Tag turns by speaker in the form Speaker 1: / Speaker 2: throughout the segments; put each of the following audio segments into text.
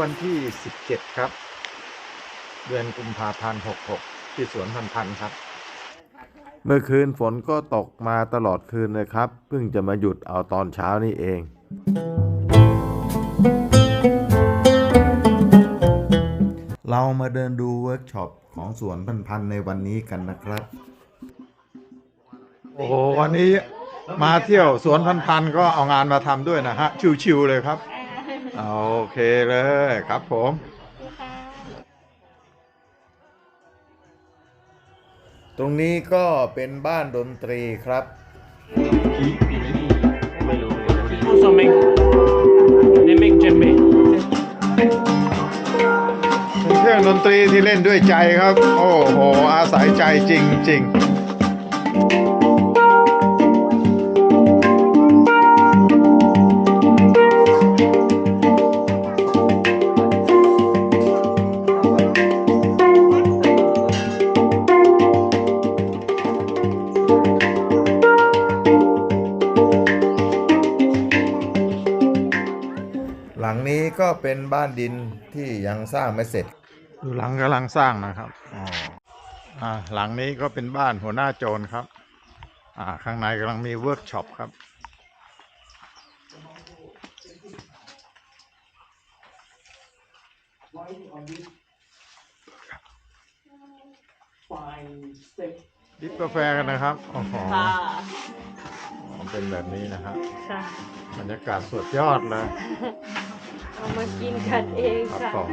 Speaker 1: วันที่ 17 ครับ เดือนกุมภาพันธ์ 66 ที่สวนพันพันครับ เมื่อคืนฝนก็ตกมาตลอดคืนเลยครับ เพิ่งจะมาหยุดเอาตอนเช้านี่เอง เรามาเดินดูเวิร์กช็อปของสวนพันพันในวันนี้กันนะครับ โอ้โหวันนี้มาเที่ยวสวนพันพันก็เอางานมาทำด้วยนะฮะ ชิวๆเลยครับเอา โอเคเลยครับผมตรงนี้ก็เป็นบ้านดนตรีครับ
Speaker 2: also make they make djembe
Speaker 1: เป็นเครื่องดนตรีที่เล่นด้วยใจครับ โอ้โห อาศัยใจจริง ๆ นี้ก็เป็นบ้านดินที่ยังสร้างไม่เสร็จ อยู่หลังกำลังสร้างนะครับอ๋ออ่าหลังนี้ก็เป็นบ้านหัวหน้าโจรครับ อ่า ข้างในกำลังมีเวิร์กช็อปครับดิบกาแฟกันนะครับโอ้โห
Speaker 3: ค่ะ
Speaker 1: เป็นแบบนี้นะครับ
Speaker 3: ค่ะ
Speaker 1: บรรยากาศสุดยอดเลย
Speaker 3: เอามากินกันเอง
Speaker 1: ครับ
Speaker 3: ค่ะ
Speaker 1: ผม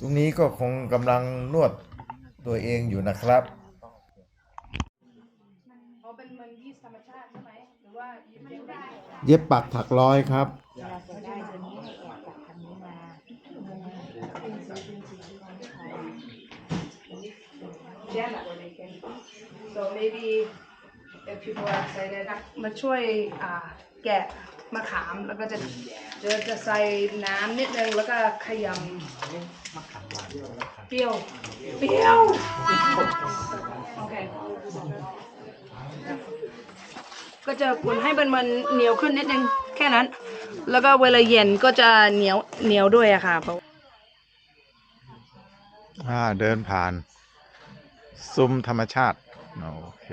Speaker 1: ตรงนี้ก็คงกำลังนวดตัวเองอยู่นะครับ
Speaker 4: อ๋อเป็นเหมือนยีสต์ธรรมชาติใช่ไหมหรือว่ายีสต์เย็นได้
Speaker 1: เย็บปักถักร้อยครับ
Speaker 4: Yeah, so maybe if people are excited มาช่วยแกะมะขามแล้วก็จะจะจะใส่น้ำนิดนึงแล้วก็ขยำเปรี้ยวเปรี้ยวโอเคก็จะคนให้มันมันเหนียวขึ้นนิดนึงแค่นั้น แล้วก็เวลาเย็นก็จะเหนียวเหนียวด้วยอะค่ะเพราะ
Speaker 1: อ่าเดินผ่าน ซุ้มธรรมชาติ โอเค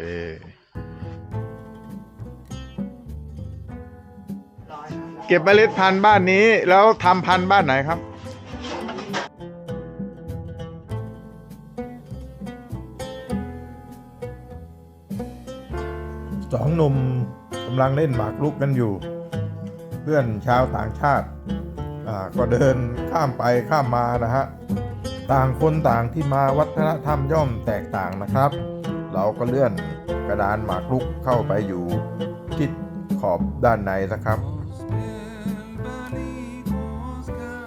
Speaker 1: เก็บเมล็ดพันธุ์บ้านนี้ แล้วทำพันธุ์บ้านไหนครับสองหนุ่มกำลังเล่นหมากรุกกันอยู่ เพื่อนชาวต่างชาติอ่าก็เดินข้ามไปข้ามมานะฮะ ต่างคนต่างที่มาวัฒนธรรมย่อมแตกต่างนะครับ เราก็เลื่อนกระดานหมากรุกเข้าไปอยู่ทิศขอบด้านในนะครับ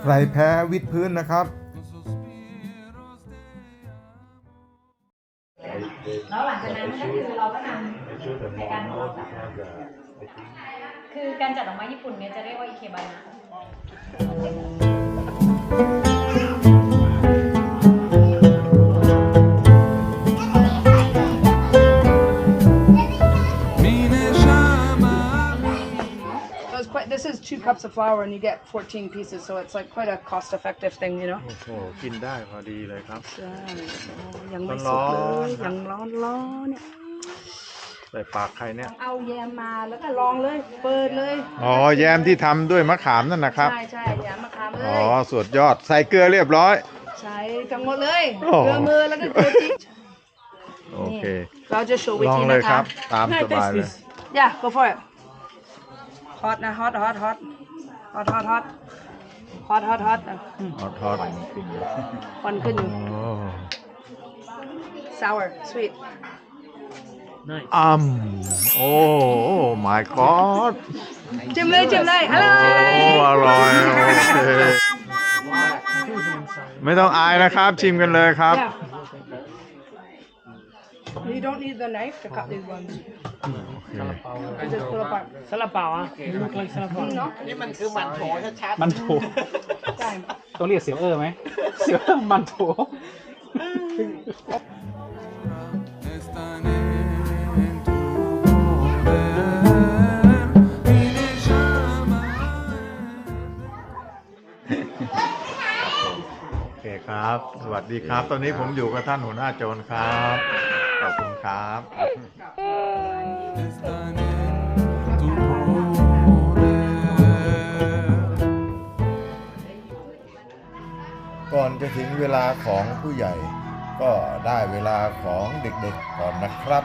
Speaker 1: ใครแพ้วิดพื้นนะครับ
Speaker 5: แล้วหลังจากนั้นก็คือเราก็นำในการของเราจัดคือการจัดดอกไม้ญี่ปุ่นเนี่ยจะเรียกว่าอิเคบานะ
Speaker 4: this is two cups of flour and you get 14 pieces, so it's like quite a cost effective thing, you know?
Speaker 1: โอ้โหกินได้พอดีเลยครับ
Speaker 4: ใช่ยังไม่สุกเล
Speaker 1: ร้อน
Speaker 4: ย
Speaker 1: ๆ
Speaker 4: ยังร้อนร้อนๆเนี่ย
Speaker 1: ใส่ปากใครเนี่ย
Speaker 4: เอาแยมมาแล้วก็ลองเลย เปิดเลย
Speaker 1: อ๋อแยมที่ทำด้วยมะขามนั่นนะครับ
Speaker 4: ใช่ใช่แยมมะขามเล
Speaker 1: อ๋อ
Speaker 4: ย
Speaker 1: สุดยอดใส่เกลือเรียบร้อย
Speaker 4: ใช้ทั้งหมดเลย
Speaker 1: โอ้
Speaker 4: เกลือมือแล้วก็เกลือพริก
Speaker 1: โอเค
Speaker 4: เราจะโชว์วิ
Speaker 1: ลอง
Speaker 4: ธี
Speaker 1: เลย
Speaker 4: นะ
Speaker 1: ครั
Speaker 4: คะ
Speaker 1: บ ตามสบายเลย
Speaker 4: Yeah go for it hot นะ hot hot hot hot hot hot hot hot hot อะอืม
Speaker 1: ฮอตฮอต
Speaker 4: ควันขึ้นอยู่
Speaker 1: โอ้
Speaker 4: sour sweet
Speaker 2: nice
Speaker 1: อัมโอ้ my god
Speaker 4: จิ้มเลยจิ้มเลยอร่อ
Speaker 1: โอ้
Speaker 4: ย
Speaker 1: อร่อยโอเคไม่ต้องอายนะครับ ชิมกันเลยครับ
Speaker 4: Yeah. You don't need the knife to cut these ones. You just pull apart. า
Speaker 2: ลาเปาอะ look like าลาเปา
Speaker 4: No?
Speaker 2: นี่มันคือมันโถ
Speaker 4: ชัดๆมันโถ Time.
Speaker 2: ต้องเรียกเสียวเออไหม เสียวมันโถ
Speaker 6: โอเค
Speaker 1: ครับ สวัสดีครับ ตอนนี้ผมอยู่กับท่านหัวหน้าโจรครับ ขอบคุณครับก่อนจะถึงเวลาของผู้ใหญ่ ก็ได้เวลาของเด็กๆก่อนนะครับ